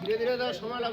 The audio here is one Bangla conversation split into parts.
ধীরে ধীরে তো সময় নাই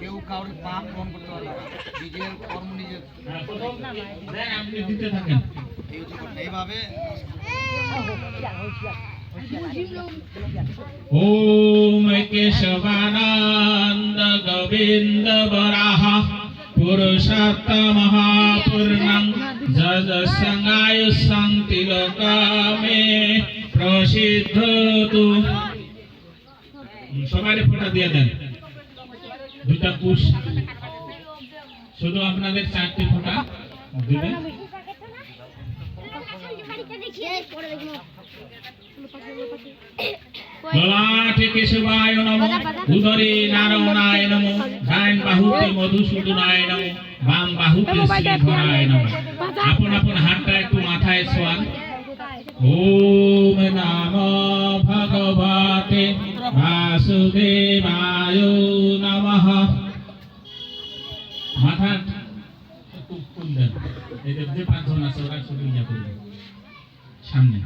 কেউ কারোর পাপ গ্রহণ করতে পারবে না। নিজের কর্ম নিজের। হ্যাঁ, এইভাবে ওম কেশবানন্দ গোবিন্দ বরাহ। পুরুষার্থ মহাপূর্ণং যদসঙ্গায়ু শান্তি লোকামে প্রসিদ্ধ সবাই ফোটা দিয়ে দেন। দুটা পুষ শুধু আপনাদের চারটি ফোটা। দিবেন? ললাটে উদরে নারায়ণায় নমো। ডাইন বাহুতে মধুসূদনায় বাম বাহুতে শ্রীধরায় আপন আপন হাতটা একটু মাথায় ছোয়ান ওম নাম ভগবতে বাসুদেবায় মাথার খুব কুন্দন এদের যে পাঁচজন আছে ওরা শুধু ইয়া করবে। সামনে।